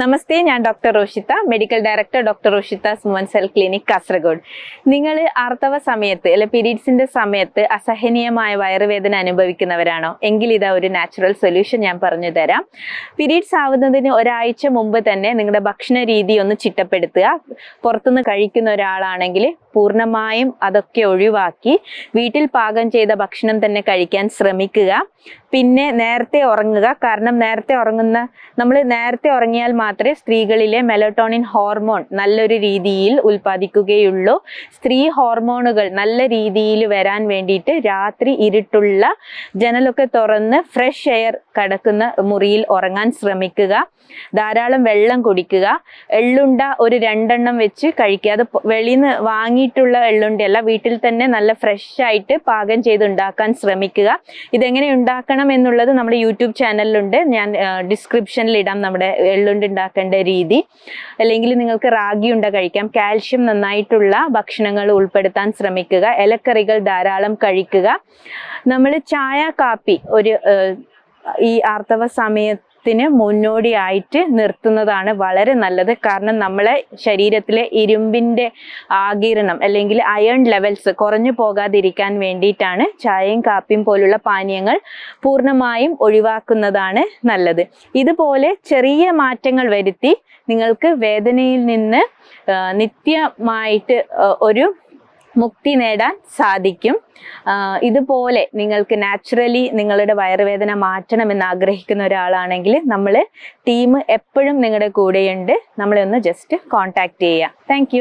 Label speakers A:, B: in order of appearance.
A: നമസ്തേ ഞാൻ doctor Roshith medical director doctor Roshith Suman cell clinic Kasaragod. നിങ്ങൾ ആർത്തവ സമയത്ത് അല്ലെ പീരീഡ്സിന്റെ സമയത്ത് അസഹനീയമായ വയറുവേദന അനുഭവിക്കുന്നവരാണോ? എങ്കിൽ ഇതാ ഒരു നാച്ചുറൽ സൊല്യൂഷൻ ഞാൻ പറഞ്ഞു തരാം. പീരീഡ്സ് ആവുന്നതിന് ഒരാഴ്ച മുമ്പ് തന്നെ നിങ്ങളുടെ ഭക്ഷണ രീതി ഒന്ന് ചിട്ടപ്പെടുത്തുക. പുറത്തുനിന്ന് കഴിക്കുന്ന ഒരാളാണെങ്കിൽ പൂർണമായും അതൊക്കെ ഒഴിവാക്കി വീട്ടിൽ പാകം ചെയ്ത ഭക്ഷണം തന്നെ കഴിക്കാൻ ശ്രമിക്കുക. പിന്നെ നേരത്തെ ഉറങ്ങുക. കാരണം നേരത്തെ ഉറങ്ങുന്ന നമ്മൾ നേരത്തെ ഉറങ്ങിയാൽ മാത്രമേ സ്ത്രീകളിലെ മെലട്ടോണിൻ ഹോർമോൺ നല്ലൊരു രീതിയിൽ ഉൽപ്പാദിക്കുകയുള്ളൂ. സ്ത്രീ ഹോർമോണുകൾ നല്ല രീതിയിൽ വരാൻ വേണ്ടിയിട്ട് രാത്രി ഇരുട്ടുള്ള ജനലൊക്കെ തുറന്ന് ഫ്രഷ് എയർ കടക്കുന്ന മുറിയിൽ ഉറങ്ങാൻ ശ്രമിക്കുക. ധാരാളം വെള്ളം കുടിക്കുക. എള്ളുണ്ട ഒരു രണ്ടെണ്ണം വെച്ച് കഴിക്കുക. അത് വെളിയിൽ നിന്ന് വാങ്ങിയിട്ടുള്ള എള്ളുണ്ടയല്ല വീട്ടിൽ തന്നെ നല്ല ഫ്രഷ് ആയിട്ട് പാകം ചെയ്ത് ഉണ്ടാക്കാൻ ശ്രമിക്കുക. ഇതെങ്ങനെ ഉണ്ടാക്കണം എന്നുള്ളത് നമ്മുടെ യൂട്യൂബ് ചാനലിലുണ്ട്. ഞാൻ ഡിസ്ക്രിപ്ഷനിൽ ഇടാം നമ്മുടെ എള്ളുണ്ട ഉണ്ടാക്കേണ്ട രീതി. അല്ലെങ്കിൽ നിങ്ങൾക്ക് റാഗി ഉണ്ട കഴിക്കാം. കാൽഷ്യം നന്നായിട്ടുള്ള ഭക്ഷണങ്ങൾ ഉൾപ്പെടുത്താൻ ശ്രമിക്കുക. ഇലക്കറികൾ ധാരാളം കഴിക്കുക. നമ്മൾ ചായ കാപ്പി ഒരു ഈ ആർത്തവ സമയത്തിന് മുന്നോടിയായിട്ട് നിർത്തുന്നതാണ് വളരെ നല്ലത്. കാരണം നമ്മളെ ശരീരത്തിലെ ഇരുമ്പിന്റെ ആകിരണം അല്ലെങ്കിൽ അയൺ ലെവൽസ് കുറഞ്ഞു പോകാതിരിക്കാൻ വേണ്ടിയിട്ടാണ് ചായയും കാപ്പിയും പോലുള്ള പാനീയങ്ങൾ പൂർണമായും ഒഴിവാക്കുന്നതാണ് നല്ലത്. ഇതുപോലെ ചെറിയ മാറ്റങ്ങൾ വരുത്തി നിങ്ങൾക്ക് വേദനയിൽ നിന്ന് നിത്യമായിട്ട് ഒരു മുക്തി നേടാൻ സാധിക്കും. ഇതുപോലെ നിങ്ങൾക്ക് നാച്ചുറലി നിങ്ങളുടെ വയറുവേദന മാറ്റണമെന്ന് ആഗ്രഹിക്കുന്ന ഒരാളാണെങ്കിൽ നമ്മൾ ടീം എപ്പോഴും നിങ്ങളുടെ കൂടെയുണ്ട്. നമ്മളെ ഒന്ന് ജസ്റ്റ് കോൺടാക്ട് ചെയ്യുക താങ്ക്